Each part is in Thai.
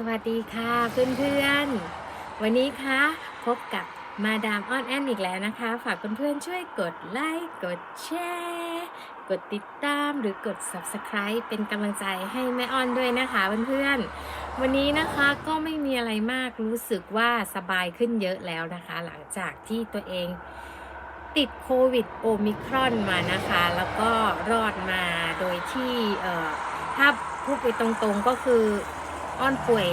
สวัสดีค่ะเพื่อนๆ วันนี้คะพบกับมาดามออนแอนอีกแล้วนะคะ ฝากเพื่อนๆช่วยกดไลค์กดแชร์กดติดตามหรือกด subscribe เป็นกำลังใจให้แม่ออนด้วยนะคะเพื่อนๆ วันนี้นะคะก็ไม่มีอะไรมากรู้สึกว่าสบายขึ้นเยอะแล้วนะคะ หลังจากที่ตัวเองติดโควิดโอมิครอนมานะคะ แล้วก็รอดมาโดยที่ถ้าพูดไปตรงๆก็คือ อ้อนป่วย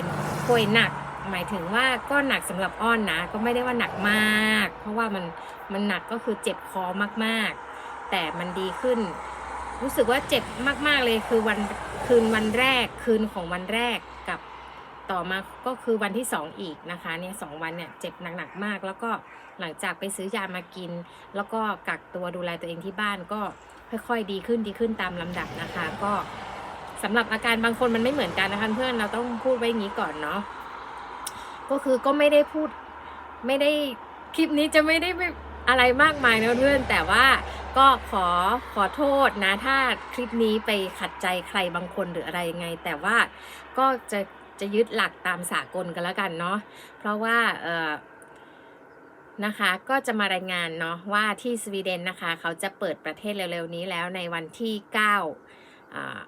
ป่วยหนัก หมายถึงว่าก็หนักสำหรับอ้อนนะ ก็ไม่ได้ว่าหนักมาก เพราะว่ามันมันหนักก็คือเจ็บคอมากๆ แต่มันดีขึ้น รู้สึกว่าเจ็บมากๆเลยคือวันคืนวันแรกคืนของวันแรกกับต่อมาก็คือวันที่สองอีกนะคะเนี่ยสองวันเนี่ยเจ็บหนักๆมาก แล้วก็หลังจากไปซื้อยามากิน แล้วก็กักตัวดูแลตัวเองที่บ้านก็ค่อยๆ ดีขึ้นดีขึ้นตามลำดับนะคะ ก็ สำหรับอาการบางคนมันไม่เหมือนกันนะคะเพื่อนเราต้องพูดไว้อย่างนี้ก่อนเนาะก็คือก็ไม่ได้พูดไม่ได้คลิปนี้จะไม่ได้ไม่อะไรมากมายนะเพื่อน แต่ว่าก็ขอขอโทษนะ ถ้าคลิปนี้ไปขัดใจใครบางคนหรืออะไรยังไง แต่ว่าก็จะจะยึดหลักตามสากลกันแล้วกันเนาะเพราะว่าเออนะคะก็จะมารายงานเนาะว่าที่สวีเดนนะคะ เขาจะเปิดประเทศเร็วๆนี้แล้วในวันที่ 9 อ่า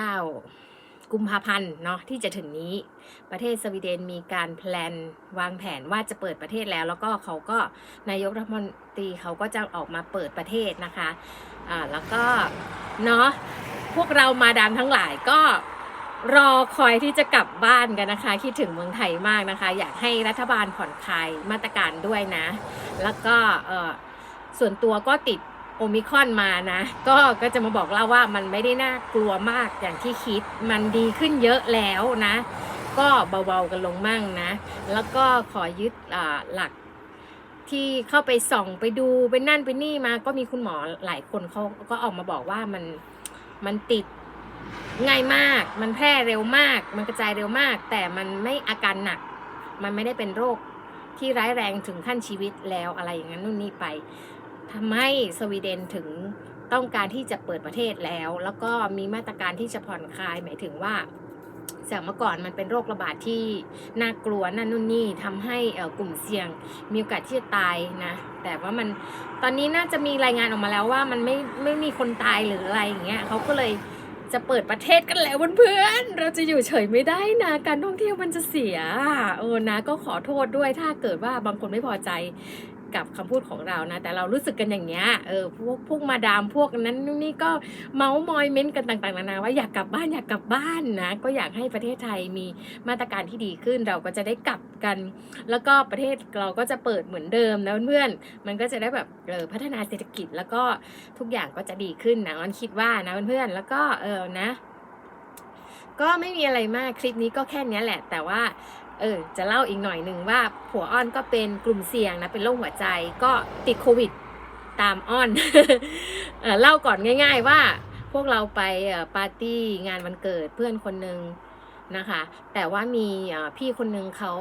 9 กุมภาพันธ์เนาะที่จะถึงนี้ประเทศสวีเดนมีการแพลนวางแผนว่าจะเปิดประเทศแล้ว แล้วก็เขาก็นายกรัฐมนตรีเขาก็จะออกมาเปิดประเทศนะคะอ่าแล้วก็เนาะพวกเรามาดามทั้งหลายก็รอคอยที่จะกลับบ้านกันนะคะ คิดถึงเมืองไทยมากนะคะ อยากให้รัฐบาลผ่อนคลายมาตรการด้วยนะ แล้วก็เออส่วนตัวก็ติด โอมิคอนมานะ ก็ก็จะมาบอกเล่าว่ามันไม่ได้น่ากลัวมากอย่างที่คิด มันดีขึ้นเยอะแล้วนะ ก็เบาๆกันลงมั่งนะ แล้วก็ขอยึดอ่าหลักที่เข้าไปส่องไปดูไปนั่นไปนี่มา ก็มีคุณหมอหลายคนเขาก็ออกมาบอกว่ามันมันติดง่ายมาก มันแพร่เร็วมาก มันกระจายเร็วมาก แต่มันไม่อาการหนัก มันไม่ได้เป็นโรคที่ร้ายแรงถึงขั้นชีวิตแล้วอะไรอย่างนั้นนู่นนี่ไป ทำให้สวีเดนถึงต้องการที่จะเปิดประเทศแล้ว แล้วก็มีมาตรการที่จะผ่อนคลายหมายถึงว่าจากเมื่อก่อนมันเป็นโรคระบาดที่น่ากลัวนั่นนู่นนี่ทำให้กลุ่มเสี่ยงมีโอกาสที่จะตายนะ แต่ว่ามันตอนนี้น่าจะมีรายงานออกมาแล้วว่ามันไม่ไม่มีคนตายหรืออะไรอย่างเงี้ยเขาก็เลยจะเปิดประเทศกันแล้วเพื่อนๆ เราจะอยู่เฉยไม่ได้นะ การท่องเที่ยวมันจะเสีย เออนะก็ขอโทษด้วยถ้าเกิดว่าบางคนไม่พอใจ กับคำพูดของเรานะ แต่เรารู้สึกกันอย่างเงี้ยเออพวกพวกมาดามพวกนั้นนี่ก็เมาส์มอยเม้นต์กันต่างๆนานาว่าอยากกลับบ้านอยากกลับบ้านนะก็อยากให้ประเทศไทยมีมาตรการที่ดีขึ้นเราก็จะได้กลับกัน แล้วก็ประเทศเราก็จะเปิดเหมือนเดิมนะเพื่อนๆมันก็จะได้แบบเออพัฒนาเศรษฐกิจแล้วก็ทุกอย่างก็จะดีขึ้นนะมันคิดว่านะเพื่อนๆแล้วก็เออนะ ก็ไม่มีอะไรมากคลิปนี้ก็แค่นี้แหละ แต่ว่า เออจะเล่าอีกหน่อยหนึ่งว่าผัวอ้อนก็เป็นกลุ่มเสี่ยงนะเป็นโรคหัวใจก็ติดโควิดตามอ้อนเออเล่าก่อนง่าย ๆ ว่าพวกเราไปปาร์ตี้งานวันเกิดเพื่อนคนหนึ่งนะคะ แต่ว่ามีพี่คนหนึ่งเขา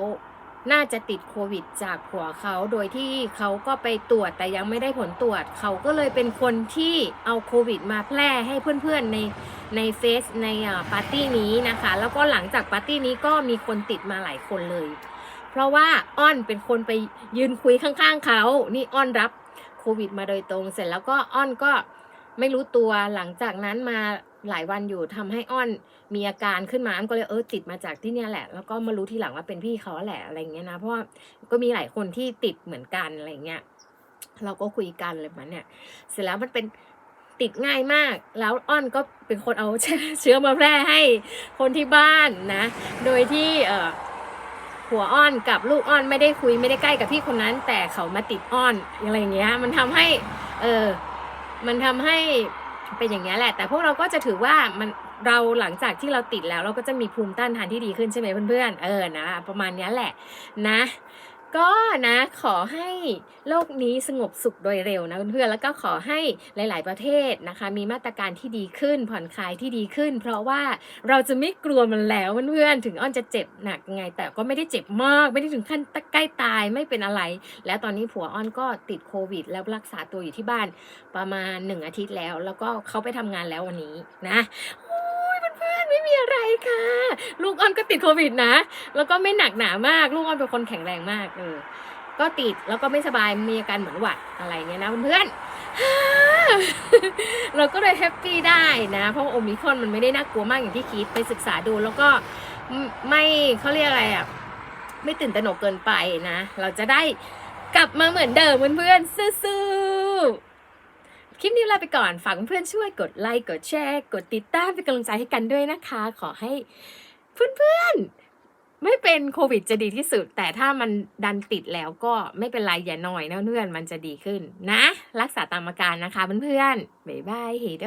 น่าจะติดโควิดจากผัวเขาโดยที่เขาก็ไปตรวจแต่ยังไม่ได้ผลตรวจ เขาก็เลยเป็นคนที่เอาโควิดมาแพร่ให้เพื่อนๆในในเฟซในอ่าปาร์ตี้นี้นะคะ แล้วก็หลังจากปาร์ตี้นี้ก็มีคนติดมาหลายคนเลย เพราะว่าอ้อนเป็นคนไปยืนคุยข้างๆเขา นี่อ้อนรับโควิดมาโดยตรงเสร็จแล้วก็อ้อนก็ไม่รู้ตัวหลังจากนั้นมา หลายวันอยู่ทำให้อ้อนมีอาการขึ้นมาอ้อนก็เลยเออติดมาจากที่เนี่ยแหละ แล้วก็มารู้ทีหลังว่าเป็นพี่เขาแหละอะไรเงี้ยนะเพราะว่าก็มีหลายคนที่ติดเหมือนกันอะไรเงี้ยเราก็คุยกันเลยมันเนี่ยเสร็จแล้วมันเป็นติดง่ายมาก แล้วอ้อนก็เป็นคนเอาเชื้อมาแพร่ให้คนที่บ้านนะ โดยที่เอ่อผัวอ้อนกับลูกอ้อนไม่ได้คุยไม่ได้ใกล้กับพี่คนนั้น แต่เขามาติดอ้อนอะไรเงี้ย มันทำให้ เออมันทำให้ เป็นอย่างนี้แหละ แต่พวกเราก็จะถือว่ามันเราหลังจากที่เราติดแล้วเราก็จะมีภูมิต้านทานที่ดีขึ้นใช่ไหมเพื่อนๆ เออนะ ประมาณนี้แหละนะ ก็นะขอให้โลกนี้สงบสุขโดยเร็วนะเพื่อนๆแล้วก็ขอให้หลาย ๆ ประเทศนะคะ มีมาตรการที่ดีขึ้น ผ่อนคลายที่ดีขึ้น เพราะว่าเราจะไม่กลัวมันแล้วเพื่อนๆถึงอ้อนจะเจ็บหนักไง แต่ก็ไม่ได้เจ็บมาก ไม่ได้ถึงขั้นใกล้ตายไม่เป็นอะไร แล้วตอนนี้ผัวอ้อนก็ติดโควิด แล้วรักษาตัวอยู่ที่บ้านประมาณหนึ่งอาทิตย์แล้ว แล้วก็เขาไปทำงานแล้ววันนี้นะโอ้ยเพื่อนๆไม่มีอะไร ลูกอ้อนก็ติดโควิดนะ แล้วก็ไม่หนักหนามาก ลูกอ้อนเป็นคนแข็งแรงมากเออก็ติดแล้วก็ไม่สบายมีอาการเหมือนหวัดอะไรเงี้ยนะเพื่อนเราก็เลยแฮปปี้ได้นะ เพราะโอมิคอนมันไม่ได้น่ากลัวมากอย่างที่คิดไปศึกษาดูแล้วก็ไม่เขาเรียกอะไรอะไม่ตื่นตระหนกเกินไปนะ เราจะได้กลับมาเหมือนเดิมเพื่อนๆสู้ๆคลิปนี้ลาไปก่อนฝากเพื่อนช่วยกดไลค์กดแชร์ กดติดตามเป็นกำลังใจให้กันด้วยนะคะ ขอให้ เพื่อนๆ ไม่เป็นโควิดจะดีที่สุด แต่ถ้ามันดันติดแล้วก็ไม่เป็นไรอย่าหน่อยนะเพื่อนมันจะดีขึ้นนะ รักษาตามอาการนะคะเพื่อนๆบ๊ายบายเฮเด